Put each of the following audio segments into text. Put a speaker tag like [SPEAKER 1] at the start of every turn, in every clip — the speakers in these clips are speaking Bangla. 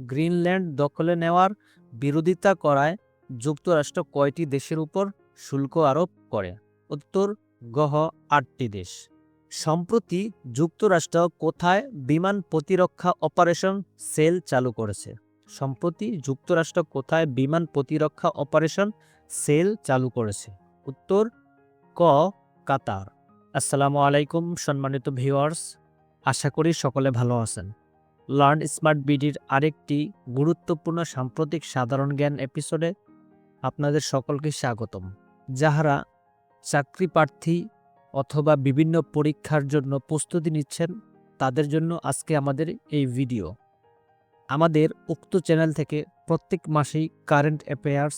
[SPEAKER 1] গ্রিনল্যান্ড দখলে নেওয়ার বিরোধিতা করায় যুক্তরাষ্ট্র কয়টি দেশের উপর শুল্ক আরোপ করে? উত্তর, গহ, আটটি দেশ। সম্প্রতি যুক্তরাষ্ট্র কোথায় বিমান প্রতিরক্ষা অপারেশন সেল চালু করেছে? সম্প্রতি যুক্তরাষ্ট্র কোথায় বিমান প্রতিরক্ষা অপারেশন সেল চালু করেছে? উত্তর, ক, কাতার। আসসালামু আলাইকুম সম্মানিত ভিউয়ার্স। আশা করি সকলে ভালো আছেন। লার্ন স্মার্ট বিডির আরেকটি গুরুত্বপূর্ণ সাম্প্রতিক সাধারণ জ্ঞান এপিসোডে আপনাদের সকলকে স্বাগতম। যাহারা চাকরি প্রার্থী অথবা বিভিন্ন পরীক্ষার জন্য প্রস্তুতি নিচ্ছেন, তাদের জন্য আজকে আমাদের এই ভিডিও। আমাদের উক্ত চ্যানেল থেকে প্রত্যেক মাসেই কারেন্ট অ্যাফেয়ার্স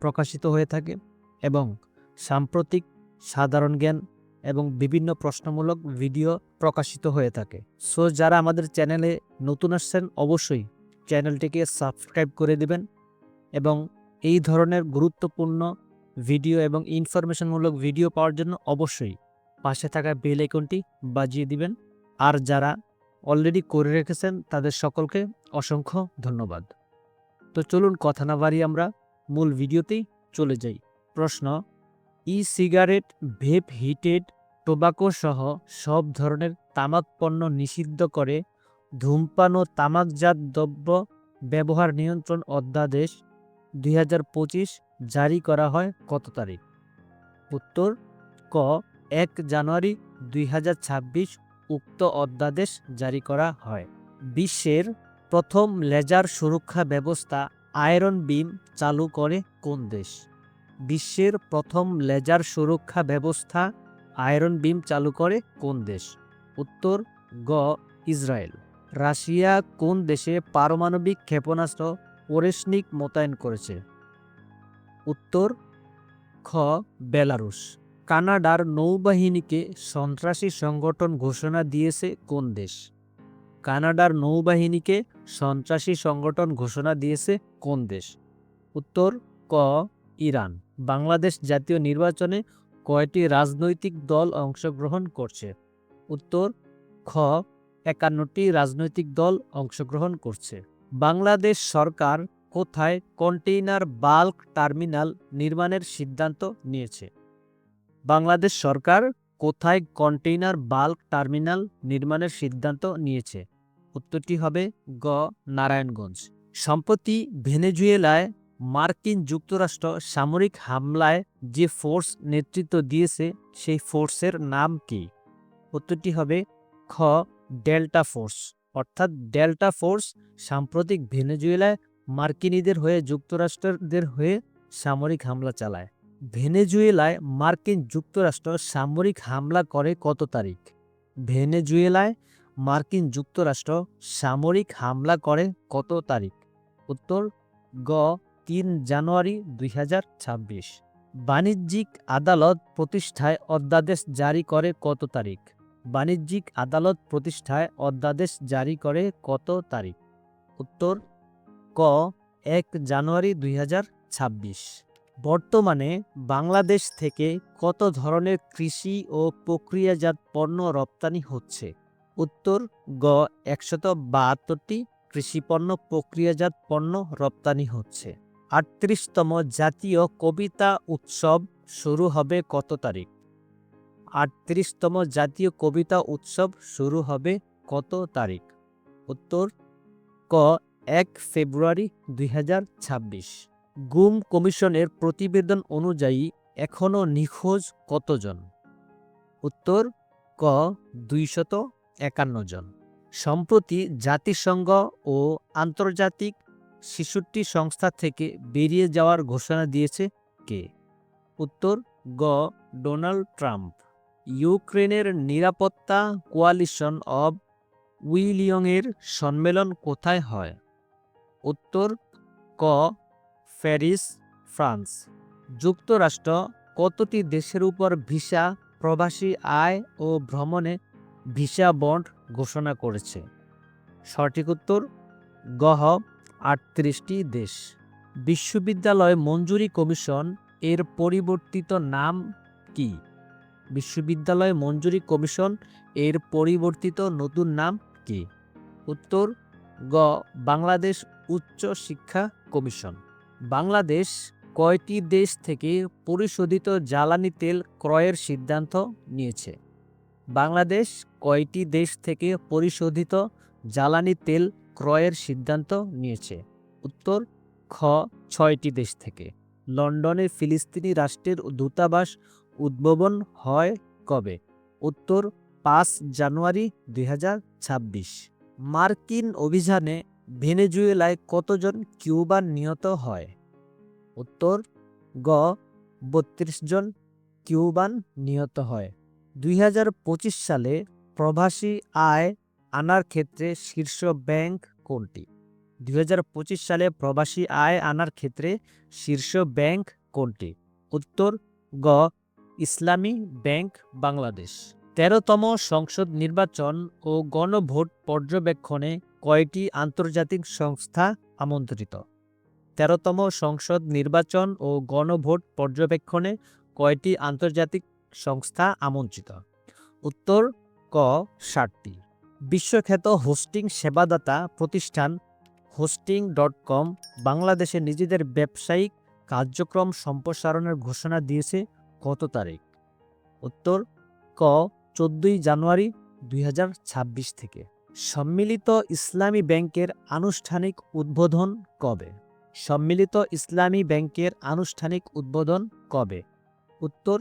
[SPEAKER 1] প্রকাশিত হয়ে থাকে এবং সাম্প্রতিক সাধারণ জ্ঞান এবং বিভিন্ন প্রশ্নমূলক ভিডিও প্রকাশিত হয়ে থাকে। সো, যারা আমাদের চ্যানেলে নতুন আসছেন, অবশ্যই চ্যানেলটিকে সাবস্ক্রাইব করে দিবেন এবং এই ধরনের গুরুত্বপূর্ণ ভিডিও এবং ইনফরমেশনমূলক ভিডিও পাওয়ার জন্য অবশ্যই পাশে থাকা বেল আইকনটি বাজিয়ে দিবেন। আর যারা অলরেডি করে রেখেছেন, তাদের সকলকে অসংখ্য ধন্যবাদ। তো চলুন, কথা না বাড়িয়ে আমরা মূল ভিডিওতেই চলে যাই। প্রশ্ন e cigarette vape heated tobacco সহ সব ধরনের তামাক পণ্য নিষিদ্ধ করে ধূমপান ও তামাকজাত দ্রব্য ব্যবহার নিয়ন্ত্রণ অধ্যাদেশ দুই হাজার পঁচিশ জারি করা হয় কত তারিখ? উত্তর, ক, এক জানুয়ারি দুই হাজার ছাব্বিশ উক্ত অধ্যাদেশ জারি করা হয়। বিশ্বের প্রথম লেজার সুরক্ষা ব্যবস্থা আয়রন বিম চালু করে কোন দেশ? বিশ্বের প্রথম লেজার সুরক্ষা ব্যবস্থা আয়রন বিম চালু করে কোন দেশ? উত্তর, গ, ইসরায়েল। রাশিয়া কোন দেশে পারমাণবিক ক্ষেপণাস্ত্র ওরেসনিক মোতায়েন করেছে? উত্তর, খ, বেলারুশ। কানাডার নৌবাহিনীকে সন্ত্রাসী সংগঠন ঘোষণা দিয়েছে কোন দেশ? কানাডার নৌবাহিনীকে সন্ত্রাসী সংগঠন ঘোষণা দিয়েছে কোন দেশ? উত্তর, ক ইরান। বাংলাদেশ জাতীয় নির্বাচনে কয়টি রাজনৈতিক দল অংশগ্রহণ করছে? উত্তর, খ, একান্নটি রাজনৈতিক দল অংশগ্রহণ করছে। বাংলাদেশ সরকার কোথায় কন্টেইনার বাল্ক টার্মিনাল নির্মাণের সিদ্ধান্ত নিয়েছে? বাংলাদেশ সরকার কোথায় কন্টেইনার বাল্ক টার্মিনাল নির্মাণের সিদ্ধান্ত নিয়েছে? উত্তরটি হবে গ, নারায়ণগঞ্জ। সম্প্রতি ভেনেজুয়েলায় মার্কিন যুক্তরাষ্ট্র সামরিক হামলায় যে ফোর্স নেতৃত্ব দিয়েছে, সেই ফোর্সের নাম কি? উত্তরটি হবে খ, ডেল্টা ফোর্স। অর্থাৎ ডেল্টা ফোর্স সাম্প্রতিক ভেনেজুয়েলায় মার্কিনীদের হয়ে, যুক্তরাষ্ট্রদের হয়ে সামরিক হামলা চালায়। ভেনেজুয়েলায় মার্কিন যুক্তরাষ্ট্র সামরিক হামলা করে কত তারিখ? ভেনেজুয়েলায় মার্কিন যুক্তরাষ্ট্র সামরিক হামলা করে কত তারিখ? উত্তর, গ তিন জানুয়ারি দুই হাজার ছাব্বিশ। বাণিজ্যিক আদালত প্রতিষ্ঠায় অধ্যাদেশ জারি করে কত তারিখ? বাণিজ্যিক আদালত প্রতিষ্ঠায় অধ্যাদেশ জারি করে কত তারিখ? উত্তর, ক, এক জানুয়ারি দুই হাজার ছাব্বিশ। বর্তমানে বাংলাদেশ থেকে কত ধরনের কৃষি ও প্রক্রিয়াজাত পণ্য রপ্তানি হচ্ছে? উত্তর, গ, একশত বাহাত্তরটি কৃষিপণ্য প্রক্রিয়াজাত পণ্য রপ্তানি হচ্ছে। আটত্রিশতম জাতীয় কবিতা উৎসব শুরু হবে কত তারিখ? আটত্রিশতম জাতীয় কবিতা উৎসব শুরু হবে কত তারিখ? উত্তর, ক, এক ফেব্রুয়ারি দুই হাজার ছাব্বিশ। গুম কমিশনের প্রতিবেদন অনুযায়ী এখনও নিখোঁজ কতজন? উত্তর, ক, দুইশত একান্ন জন। সম্প্রতি জাতিসংঘ ও আন্তর্জাতিক শিশুটি সংস্থা থেকে বেরিয়ে যাওয়ার ঘোষণা দিয়েছে কে? উত্তর, গ, ডোনাল্ড ট্রাম্প। ইউক্রেনের নিরাপত্তা কোয়ালিশন অব উইলিয়ংয়ের সম্মেলন কোথায় হয়? উত্তর, ক, প্যারিস, ফ্রান্স। যুক্তরাষ্ট্র, কতটি দেশের উপর ভিসা, প্রবাসী আয় ও ভ্রমণে ভিসা বন্ড ঘোষণা করেছে? সঠিক উত্তর গহ আটত্রিশটি দেশ। বিশ্ববিদ্যালয় মঞ্জুরি কমিশন এর পরিবর্তিত নাম কি? বিশ্ববিদ্যালয় মঞ্জুরি কমিশন এর পরিবর্তিত নতুন নাম কি? উত্তর, গ, বাংলাদেশ উচ্চ শিক্ষা কমিশন। বাংলাদেশ কয়টি দেশ থেকে পরিশোধিত জ্বালানি তেল ক্রয়ের সিদ্ধান্ত নিয়েছে? বাংলাদেশ কয়টি দেশ থেকে পরিশোধিত জ্বালানি তেল ক্রয়ের সিদ্ধান্ত নিয়েছে। উত্তর, খ, ছয়টি দেশ থেকে। লন্ডনে ফিলিস্তিনি রাষ্ট্রের দূতাবাস উদ্ভাবন হয় কবে? উত্তর, পাঁচ জানুয়ারি দুই হাজার ছাব্বিশ। মার্কিন অভিযানে ভেনেজুয়েলায় কতজন কিউবান নিহত হয়? উত্তর, গ, বত্রিশ জন কিউবান নিহত হয়। দুই হাজার পঁচিশ সালে প্রবাসী আয় আনার ক্ষেত্রে শীর্ষ ব্যাংক কোনটি? দু হাজার পঁচিশ সালে প্রবাসী আয় আনার ক্ষেত্রে শীর্ষ ব্যাংক কোনটি? উত্তর, গ, ইসলামী ব্যাংক বাংলাদেশ। তেরোতম সংসদ নির্বাচন ও গণভোট পর্যবেক্ষণে কয়টি আন্তর্জাতিক সংস্থা আমন্ত্রিত? তেরোতম সংসদ নির্বাচন ও গণভোট পর্যবেক্ষণে কয়টি আন্তর্জাতিক সংস্থা আমন্ত্রিত? উত্তর, ক, ষাটটি। বিশ্বখ্যাত হোস্টিং সেবাদাতা প্রতিষ্ঠান হোস্টিং ডট কম বাংলাদেশে নিজেদের ব্যবসায়িক কার্যক্রম সম্প্রসারণের ঘোষণা দিয়েছে কত তারিখ। উত্তর, ক, চোদ্দই জানুয়ারি দুই হাজার ছাব্বিশ থেকে। সম্মিলিত ইসলামী ব্যাংকের আনুষ্ঠানিক উদ্বোধন কবে? সম্মিলিত ইসলামী ব্যাংকের আনুষ্ঠানিক উদ্বোধন কবে? উত্তর,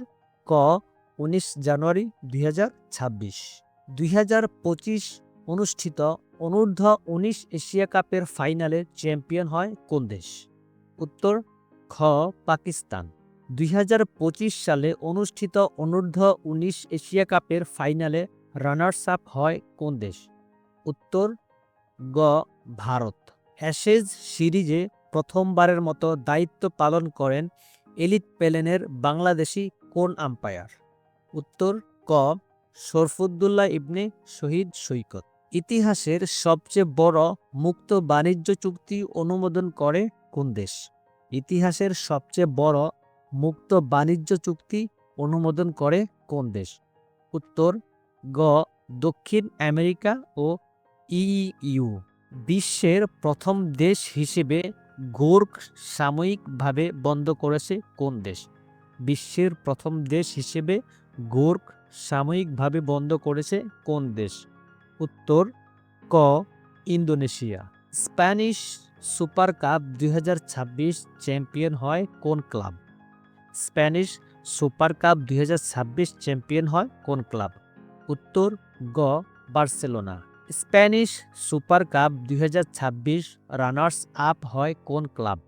[SPEAKER 1] ক, উনিশ জানুয়ারি দুই হাজার ছাব্বিশ। দুই হাজার পঁচিশ অনুষ্ঠিত অনূর্ধ্ব উনিশ এশিয়া কাপের ফাইনালে চ্যাম্পিয়ন হয় কোন দেশ? উত্তর, খ, পাকিস্তান। দুই হাজার পঁচিশ সালে অনুষ্ঠিত অনূর্ধ্ব উনিশ এশিয়া কাপের ফাইনালে রানার্স আপ হয় কোন দেশ? উত্তর, গ, ভারত। অ্যাশেজ সিরিজে প্রথমবারের মতো দায়িত্ব পালন করেন এলিট পেলেনের বাংলাদেশি কোন আম্পায়ার? উত্তর, ক শরফুদ্দুল্লাহ ইবনে শহীদ সৈকত। ইতিহাসের সবচেয়ে বড় মুক্ত বাণিজ্য চুক্তি অনুমোদন করে কোন দেশ? ইতিহাসের সবচেয়ে বড় মুক্ত বাণিজ্য চুক্তি অনুমোদন করে কোন দেশ? উত্তর, গ, দক্ষিণ আমেরিকা ও ইইউ বিশ্বের প্রথম দেশ হিসেবে গোর্খ সাময়িকভাবে বন্ধ করেছে কোন দেশ? বিশ্বের প্রথম দেশ হিসেবে গোর্খ সাময়িকভাবে বন্ধ করেছে কোন দেশ? উত্তর, ক, ইন্দোনেশিয়া। স্প্যানিশ সুপার কাপ দুই হাজার ছাব্বিশ চ্যাম্পিয়ন হয় কোন ক্লাব? স্প্যানিশ সুপার কাপ দুই হাজার ছাব্বিশ চ্যাম্পিয়ন হয় কোন ক্লাব? উত্তর, গ, বার্সেলোনা। স্প্যানিশ সুপার কাপ দুই হাজার ছাব্বিশ রানার্স আপ হয় কোন ক্লাব?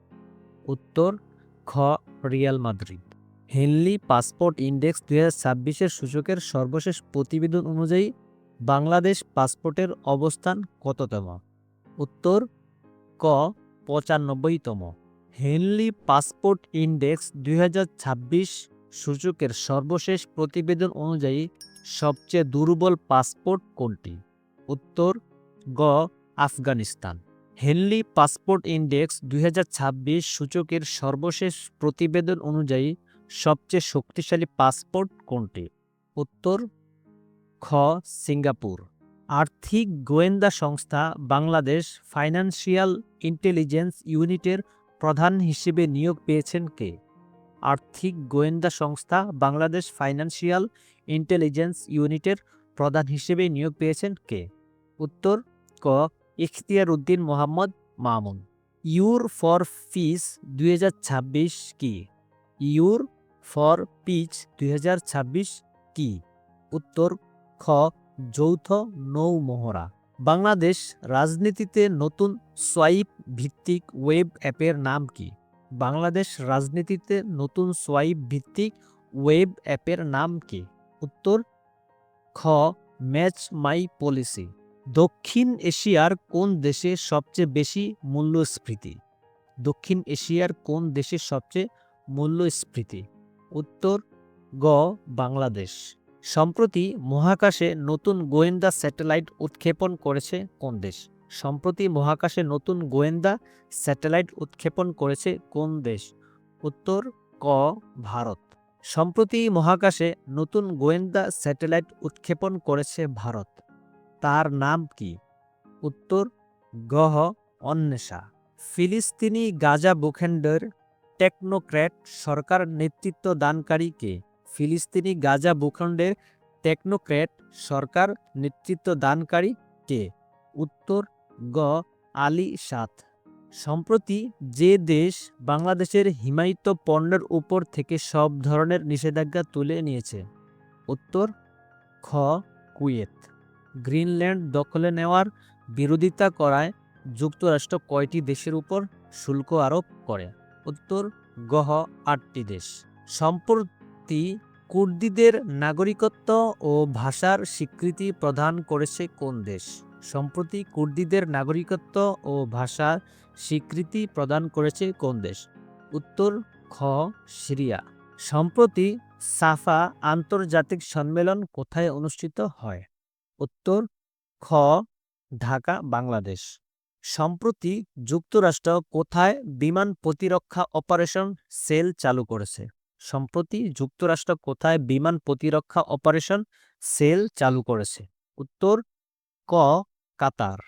[SPEAKER 1] উত্তর, খ, Real Madrid. Henley Passport Index দু হাজার ছাব্বিশের সূচকের সর্বশেষ প্রতিবেদন অনুযায়ী বাংলাদেশ পাসপোর্টের অবস্থান কততম? উত্তর, ক, পঁচানব্বইতম। হেনলি পাসপোর্ট ইন্ডেক্স দুই হাজার ছাব্বিশ সূচকের সর্বশেষ প্রতিবেদন অনুযায়ী সবচেয়ে দুর্বল পাসপোর্ট কোনটি? উত্তর, গ, আফগানিস্তান। হেনলি পাসপোর্ট ইন্ডেক্স দুই হাজার ছাব্বিশ সূচকের সর্বশেষ প্রতিবেদন অনুযায়ী সবচেয়ে শক্তিশালী পাসপোর্ট কোনটি? উত্তর, খ, সিঙ্গাপুর। আর্থিক গোয়েন্দা সংস্থা বাংলাদেশ ফাইন্যান্সিয়াল ইন্টেলিজেন্স ইউনিটের প্রধান হিসেবে নিয়োগ পেয়েছেন কে? আর্থিক গোয়েন্দা সংস্থা বাংলাদেশ ফাইন্যান্সিয়াল ইন্টেলিজেন্স ইউনিটের প্রধান হিসেবে নিয়োগ পেয়েছেন কে? উত্তর, ক, ইখতিয়ার উদ্দিন মোহাম্মদ মামুন। ইউর ফর ফিস দুই হাজার ছাব্বিশ কি? ইউর ফর পিচ দুই হাজার ছাব্বিশ কি? উত্তর, খ, যৌথ নৌ মহড়া বাংলাদেশ রাজনীতিতে নতুন সোয়াইপ ভিত্তিক ওয়েব অ্যাপের নাম কি? বাংলাদেশ রাজনীতিতে নতুন সোয়াইপ ভিত্তিক ওয়েব অ্যাপের নাম কি? উত্তর, খ, ম্যাচ মাই পলিসি। দক্ষিণ এশিয়ার কোন দেশে সবচেয়ে বেশি মূল্যস্ফীতি? দক্ষিণ এশিয়ার কোন দেশে সবচেয়ে মূল্যস্ফীতি? উত্তর, গ, বাংলাদেশ। সম্প্রতি মহাকাশে নতুন গোয়েন্দা স্যাটেলাইট উৎক্ষেপণ করেছে কোন দেশ? সম্প্রতি মহাকাশে নতুন গোয়েন্দা স্যাটেলাইট উৎক্ষেপণ করেছে কোন দেশ? উত্তর, ক, ভারত। সম্প্রতি মহাকাশে নতুন গোয়েন্দা স্যাটেলাইট উৎক্ষেপণ করেছে ভারত। তার নাম কি? উত্তর গহ অন্বেষা। ফিলিস্তিনি গাজা ভূখণ্ডের টেকনোক্র্যাট সরকার নেতৃত্ব দানকারী কে ফিলিস্তিনি গাজা ভূখণ্ডের টেকনোক্র্যাট সরকার নেতৃত্ব দানকারী কে উত্তর গ আলী সাত সম্প্রতি যে দেশ বাংলাদেশের হিমায়িত পণ্যের উপর থেকে সব ধরনের নিষেধাজ্ঞা তুলে নিয়েছে, উত্তর খ কুয়েত। গ্রিনল্যান্ড দখলে নেওয়ার বিরোধিতা করায় যুক্তরাষ্ট্র কয়টি দেশের উপর শুল্ক আরোপ করে? উত্তর গহ আটটি দেশ। সম্প্রতি কুর্দিদের নাগরিকত্ব ও ভাষার স্বীকৃতি প্রদান করেছে কোন দেশ? সম্প্রতি কুর্দিদের নাগরিকত্ব ও ভাষার স্বীকৃতি প্রদান করেছে কোন দেশ? উত্তর খ, সিরিয়া। সম্প্রতি সাফা আন্তর্জাতিক সম্মেলন কোথায় অনুষ্ঠিত হয়? উত্তর খ, ঢাকা, বাংলাদেশ। সম্প্রতি যুক্তরাষ্ট্র কোথায় বিমান প্রতিরক্ষা অপারেশন সেল চালু করেছে? সম্প্রতি যুক্তরাষ্ট্র কোথায় বিমান প্রতিরক্ষা অপারেশন সেল চালু করেছে? উত্তর, ক, কাতার।